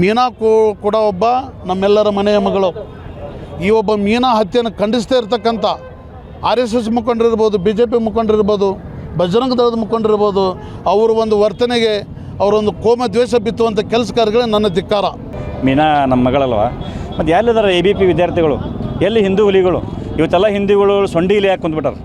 ಮೀನಾ ಕೂಡ ಒಬ್ಬ ನಮ್ಮೆಲ್ಲರ ಮನೆಯ ಮಗಳು. ಈ ಒಬ್ಬ ಮೀನಾ ಹತ್ಯೆಯನ್ನು ಖಂಡಿಸ್ತಾ ಇರ್ತಕ್ಕಂಥ ಆರ್ ಎಸ್ ಎಸ್ ಮುಖಂಡರಿರ್ಬೋದು ಬಿ ಜೆ ಪಿ ಮುಖಂಡರಿರ್ಬೋದು ಬಜರಂಗ ದಳದ ಮುಖಂಡರಿರ್ಬೋದು ಅವರು ಒಂದು ವರ್ತನೆಗೆ ಅವರೊಂದು ಕೋಮ ದ್ವೇಷ ಬಿತ್ತುವಂಥ ಕೆಲಸ ಕಾರ್ಯಗಳೇ ನನ್ನ ಧಿಕ್ಕಾರ. ಮೀನಾ ನಮ್ಮ ಮಗಳಲ್ವ? ಮತ್ತು ಎಲ್ಲಿದ್ದಾರೆ ಎ ಬಿ ಪಿ ವಿದ್ಯಾರ್ಥಿಗಳು? ಎಲ್ಲಿ ಹಿಂದೂ ಹುಲಿಗಳು? ಇವತ್ತೆಲ್ಲ ಹಿಂದೂಗಳು ಸೊಂಡಿಲಿ ಯಾಕೆ ಕುಂತ್ಬಿಟ್ಟಾರೆ.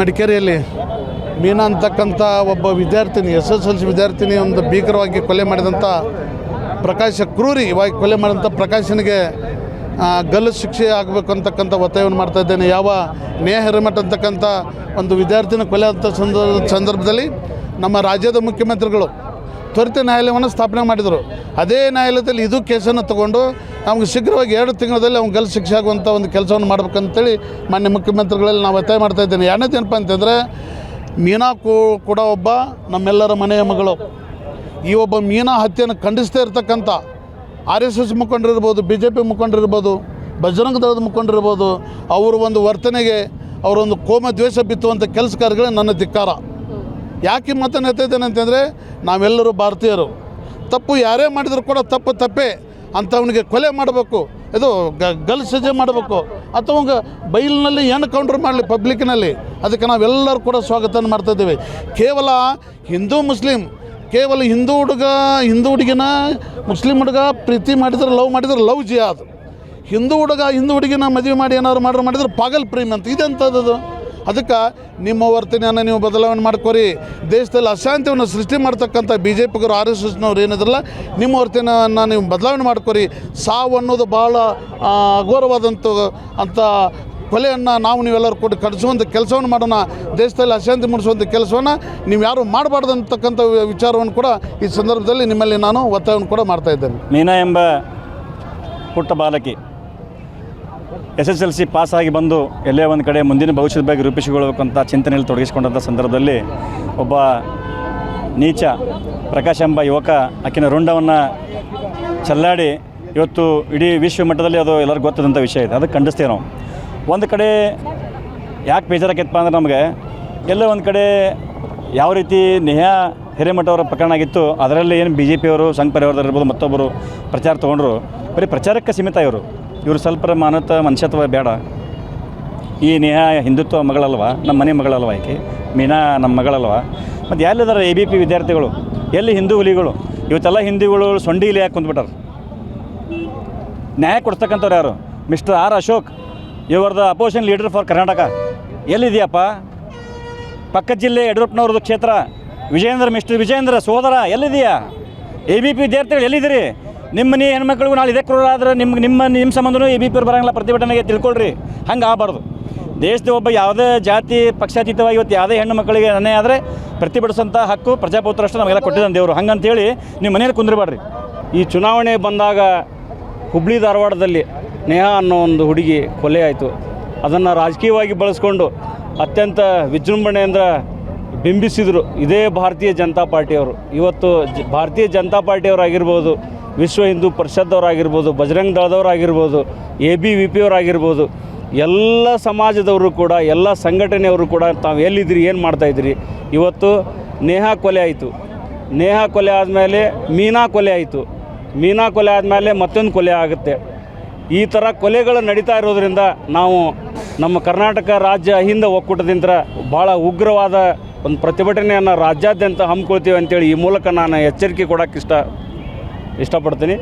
ಮಡಿಕೇರಿಯಲ್ಲಿ ಮೀನಾ ಅಂತಕ್ಕಂಥ ಒಬ್ಬ ವಿದ್ಯಾರ್ಥಿನಿ ಎಸ್ ಎಸ್ ಎಲ್ ಸಿ ವಿದ್ಯಾರ್ಥಿನಿ, ಒಂದು ಭೀಕರವಾಗಿ ಕೊಲೆ ಮಾಡಿದಂಥ ಪ್ರಕಾಶ ಕ್ರೂರಿವಾಗಿ ಕೊಲೆ ಮಾಡಿದಂಥ ಪ್ರಕಾಶನಿಗೆ ಗಲ್ಲು ಶಿಕ್ಷೆ ಆಗಬೇಕು ಅಂತಕ್ಕಂಥ ಒತ್ತಾಯವನ್ನು ಮಾಡ್ತಾ ಇದ್ದೇನೆ. ಯಾವ ನೇಹ ಹಿರೇಮಠ ಅಂತಕ್ಕಂಥ ಒಂದು ವಿದ್ಯಾರ್ಥಿನ ಕೊಲೆ ಅಂತ ಸಂದರ್ಭ ಸಂದರ್ಭದಲ್ಲಿ ನಮ್ಮ ರಾಜ್ಯದ ಮುಖ್ಯಮಂತ್ರಿಗಳು ತ್ವರಿತ ನ್ಯಾಯಾಲಯವನ್ನು ಸ್ಥಾಪನೆ ಮಾಡಿದರು. ಅದೇ ನ್ಯಾಯಾಲಯದಲ್ಲಿ ಇದು ಕೇಸನ್ನು ತಗೊಂಡು ನಮಗೆ ಶೀಘ್ರವಾಗಿ ಎರಡು ತಿಂಗಳಲ್ಲಿ ಅವ್ನು ಗಲ್ಲು ಶಿಕ್ಷೆ ಆಗುವಂಥ ಒಂದು ಕೆಲಸವನ್ನು ಮಾಡ್ಬೇಕಂತೇಳಿ ಮಾನ್ಯ ಮುಖ್ಯಮಂತ್ರಿಗಳಲ್ಲಿ ನಾವು ಒತ್ತಾಯ ಮಾಡ್ತಾ ಇದ್ದೇನೆ. ಎರಡನೇದೇನಪ್ಪ ಅಂತಂದರೆ, ಮೀನಾ ಕೂಡ ಒಬ್ಬ ನಮ್ಮೆಲ್ಲರ ಮನೆಯ ಮಗಳು. ಈ ಒಬ್ಬ ಮೀನಾ ಹತ್ಯೆಯನ್ನು ಖಂಡಿಸ್ತಾ ಇರತಕ್ಕಂಥ ಆರ್ ಎಸ್ ಎಸ್ ಮುಖಂಡರಿರ್ಬೋದು, ಬಿ ಜೆ ಪಿ ಮುಖಂಡರಿರ್ಬೋದು, ಬಜರಂಗ ದಳದ ಮುಖಂಡರಿರ್ಬೋದು, ಅವರು ಒಂದು ವರ್ತನೆಗೆ ಅವರೊಂದು ಕೋಮ ದ್ವೇಷ ಬಿತ್ತುವಂಥ ಕೆಲಸ ಕಾರ್ಯಗಳೇ ನನ್ನ ಧಿಕ್ಕಾರ. ಯಾಕೆ ಮಾತನ್ನು ಹೇಳ್ತಾ ಅಂತಂದರೆ, ನಾವೆಲ್ಲರೂ ಭಾರತೀಯರು. ತಪ್ಪು ಯಾರೇ ಮಾಡಿದರೂ ಕೂಡ ತಪ್ಪು ತಪ್ಪೇ ಅಂಥವನಿಗೆ ಕೊಲೆ ಮಾಡಬೇಕು, ಇದು ಗಲ್ ಸಜೆ ಮಾಡಬೇಕು, ಅಥವಾ ಬೈಲ್ನಲ್ಲಿ ಬೈಲಿನಲ್ಲಿ ಏನು ಕೌಂಟ್ರ್ ಮಾಡಲಿ ಪಬ್ಲಿಕ್ನಲ್ಲಿ ಅದಕ್ಕೆ ನಾವೆಲ್ಲರೂ ಕೂಡ ಸ್ವಾಗತವನ್ನು ಮಾಡ್ತಾ ಇದ್ದೇವೆ. ಕೇವಲ ಹಿಂದೂ ಮುಸ್ಲಿಂ, ಕೇವಲ ಹಿಂದೂ ಹುಡುಗ, ಹಿಂದೂ ಹುಡುಗಿನ ಮುಸ್ಲಿಂ ಹುಡುಗ ಪ್ರೀತಿ ಮಾಡಿದ್ರೆ, ಲವ್ ಮಾಡಿದ್ರೆ ಲವ್ ಜಿಯಾದ್ ಹಿಂದೂ ಹುಡುಗ, ಹಿಂದೂ ಹುಡುಗಿನ ಮದುವೆ ಮಾಡಿ ಏನಾದ್ರು ಮಾಡ್ರು ಮಾಡಿದ್ರೆ ಪಾಗಲ್ ಪ್ರೇಮ್ ಅಂತ. ಇದೆಂಥದ್ದು ಅದಕ್ಕೆ ನಿಮ್ಮ ವರ್ತನೆಯನ್ನು ನೀವು ಬದಲಾವಣೆ ಮಾಡ್ಕೊರಿ. ದೇಶದಲ್ಲಿ ಅಶಾಂತಿಯನ್ನು ಸೃಷ್ಟಿ ಮಾಡ್ತಕ್ಕಂಥ ಬಿ ಜೆ ಪಿಗರು ಆರ್ ಎಸ್ ಎಸ್ನವ್ರು ಏನಿದ್ರಲ್ಲ, ನಿಮ್ಮ ವರ್ತನೆಯನ್ನು ನೀವು ಬದಲಾವಣೆ ಮಾಡ್ಕೊರಿ. ಸಾವು ಅನ್ನೋದು ಭಾಳ ಅಘೋರವಾದಂಥ ಅಂಥ ಕೊಲೆಯನ್ನು ನಾವು ನೀವೆಲ್ಲರೂ ಕೊಟ್ಟು ಕಡಿಸುವಂಥ ಕೆಲಸವನ್ನು ಮಾಡೋಣ. ದೇಶದಲ್ಲಿ ಅಶಾಂತಿ ಮೂಡಿಸುವಂಥ ಕೆಲಸವನ್ನು ನೀವು ಯಾರು ಮಾಡಬಾರ್ದು ಅಂತಕ್ಕಂಥ ವಿಚಾರವನ್ನು ಕೂಡ ಈ ಸಂದರ್ಭದಲ್ಲಿ ನಿಮ್ಮಲ್ಲಿ ನಾನು ಒತ್ತಾಯವನ್ನು ಕೂಡ ಮಾಡ್ತಾ ಇದ್ದೇನೆ. ಮೀನಾ ಎಂಬ ಪುಟ್ಟ ಬಾಲಕಿ. ಎಸ್ ಎಸ್ ಎಲ್ ಸಿ ಪಾಸಾಗಿ ಬಂದು ಎಲ್ಲೇ ಒಂದು ಕಡೆ ಮುಂದಿನ ಭವಿಷ್ಯದ ಬಗ್ಗೆ ರೂಪಿಸಿಕೊಳ್ಳಬೇಕಂತ ಚಿಂತನೆಯಲ್ಲಿ ತೊಡಗಿಸಿಕೊಂಡಂಥ ಸಂದರ್ಭದಲ್ಲಿ ಒಬ್ಬ ನೀಚ ಪ್ರಕಾಶ್ ಎಂಬ ಯುವಕ ಆಕಿನ ರುಂಡವನ್ನು ಚಲ್ಲಾಡಿ ಇವತ್ತು ಇಡೀ ವಿಶ್ವ ಮಟ್ಟದಲ್ಲಿ ಅದು ಎಲ್ಲರಿಗೂ ಗೊತ್ತದಂಥ ವಿಷಯ ಇದೆ. ಅದಕ್ಕೆ ಖಂಡಿಸ್ತೇವೆ ನಾವು. ಒಂದು ಕಡೆ ಯಾಕೆ ಬೇಜಾರಾಕೈತಪ್ಪ ಅಂದ್ರೆ ನಮಗೆ ಎಲ್ಲ ಒಂದು ಕಡೆ ಯಾವ ರೀತಿ ನೇಹಾ ಹಿರೇಮಠ ಅವರ ಪ್ರಕರಣ ಆಗಿತ್ತು, ಅದರಲ್ಲಿ ಏನು ಬಿ ಜೆ ಪಿಯವರು ಸಂಘ ಪರಿವಾರದವ್ರು ಇರ್ಬೋದು ಮತ್ತೊಬ್ಬರು ಪ್ರಚಾರ ತೊಗೊಂಡ್ರು, ಬರೀ ಪ್ರಚಾರಕ್ಕೆ ಸೀಮಿತ ಇವರು. ಇವರು ಸ್ವಲ್ಪ ಮಾನತ ಮನುಷ್ಯತ್ವ ಬೇಡ. ಈ ನೇಹಾ ಹಿಂದುತ್ವ ಮಗಳಲ್ವ? ನಮ್ಮ ಮನೆ ಮಗಳಲ್ವ ಆಕೆ ಮೀನಾ ನಮ್ಮ ಮಗಳಲ್ವ? ಮತ್ತು ಎಲ್ಲಿದ್ದಾರೆ ಎ ಬಿ ಪಿ ವಿದ್ಯಾರ್ಥಿಗಳು? ಎಲ್ಲಿ ಹಿಂದೂ ಹುಲಿಗಳು? ಇವತ್ತೆಲ್ಲ ಹಿಂದೂಗಳು ಸೊಂಡಿಲಿ ಯಾಕೆ ಕುಂದ್ಬಿಟ್ಟಾರೆ ನ್ಯಾಯ ಕೊಡ್ತಕ್ಕಂಥವ್ರು ಯಾರು? Mister R Ashok ಇವರ್ the opposition leader for Karnataka. ಎಲ್ಲಿದೆಯಪ್ಪ? ಪಕ್ಕ ಜಿಲ್ಲೆ ಯಡಿಯೂರಪ್ಪನವ್ರದ್ದು ಕ್ಷೇತ್ರ. ವಿಜಯೇಂದ್ರ, ಮಿಸ್ಟರ್ ವಿಜಯೇಂದ್ರ ಸೋದರ, ಎಲ್ಲಿದೆಯಾ? ಎ ಬಿ ಪಿ ವಿದ್ಯಾರ್ಥಿಗಳು ಎಲ್ಲಿದ್ದೀರಿ? ನಿಮ್ಮ ನೀ ಹೆಣ್ಮಕ್ಳಿಗೂ ನಾಳೆ ಇದೇ ಕ್ರೂರ ಆದ್ರೆ ನಿಮ್ಗೆ ನಿಮ್ಮ ನಿಮ್ಮ ಸಂಬಂಧನೂ ಎ ಬಿ ಪಿ ಬರಂಗಿಲ್ಲ ಪ್ರತಿಭಟನೆಗೆ ತಿಳ್ಕೊಳ್ರಿ. ಹಂಗೆ ಆಗಬಾರ್ದು. ದೇಶದ ಒಬ್ಬ ಯಾವುದೇ ಜಾತಿ ಪಕ್ಷಾತೀತವಾಗಿ ಇವತ್ತು ಯಾವುದೇ ಹೆಣ್ಣು ಮಕ್ಕಳಿಗೆ ಅನ್ಯಾಯ ಆದರೆ ಪ್ರತಿಭಟಿಸುವಂಥ ಹಕ್ಕು ಪ್ರಜಾಪ್ರಭುತ್ವ ನಮಗೆಲ್ಲ ಕೊಟ್ಟಿದ್ದಾನೆ ದೇವರು. ಹಂಗಂತೇಳಿ ನಿಮ್ಮ ಮನೇಲಿ ಕುಂದ್ರಬೇಡ್ರಿ. ಈ ಚುನಾವಣೆ ಬಂದಾಗ ಹುಬ್ಳಿ ಧಾರವಾಡದಲ್ಲಿ ನೇಹಾ ಅನ್ನೋ ಒಂದು ಹುಡುಗಿ ಕೊಲೆ ಆಯಿತು. ಅದನ್ನು ರಾಜಕೀಯವಾಗಿ ಬಳಸ್ಕೊಂಡು ಅತ್ಯಂತ ವಿಜೃಂಭಣೆಯಿಂದ ಬಿಂಬಿಸಿದರು ಇದೇ ಭಾರತೀಯ ಜನತಾ ಪಾರ್ಟಿಯವರು. ಇವತ್ತು ಭಾರತೀಯ ಜನತಾ ಪಾರ್ಟಿಯವರಾಗಿರ್ಬೋದು ವಿಶ್ವ ಹಿಂದೂ ಪರಿಷತ್ತವರಾಗಿರ್ಬೋದು ಬಜರಂಗ ದಳದವರಾಗಿರ್ಬೋದು ಎ ಬಿ ವಿ ಪಿ ಅವರಾಗಿರ್ಬೋದು ಎಲ್ಲ ಸಮಾಜದವರು ಕೂಡ, ಎಲ್ಲ ಸಂಘಟನೆಯವರು ಕೂಡ ತಾವು ಎಲ್ಲಿದ್ದೀರಿ, ಏನು ಮಾಡ್ತಾಯಿದ್ರಿ ಇವತ್ತು ನೇಹಾ ಕೊಲೆ ಆಯಿತು. ನೇಹಾ ಕೊಲೆ ಆದಮೇಲೆ ಮೀನಾ ಕೊಲೆ ಆಯಿತು. ಮೀನಾ ಕೊಲೆ ಆದಮೇಲೆ ಮತ್ತೊಂದು ಕೊಲೆ ಆಗುತ್ತೆ. ಈ ಥರ ಕೊಲೆಗಳು ನಡೀತಾ ಇರೋದ್ರಿಂದ ನಾವು ನಮ್ಮ ಕರ್ನಾಟಕ ರಾಜ್ಯ ಅಹಿಂದ ಒಕ್ಕೂಟದಿಂದ ಭಾಳ ಉಗ್ರವಾದ ಒಂದು ಪ್ರತಿಭಟನೆಯನ್ನು ರಾಜ್ಯಾದ್ಯಂತ ಹಮ್ಮಿಕೊಳ್ತೀವಿ ಅಂತೇಳಿ ಈ ಮೂಲಕ ನಾನು ಎಚ್ಚರಿಕೆ ಕೊಡೋಕ್ಕೆ ಇಷ್ಟ ಇಷ್ಟಪಡ್ತೀನಿ.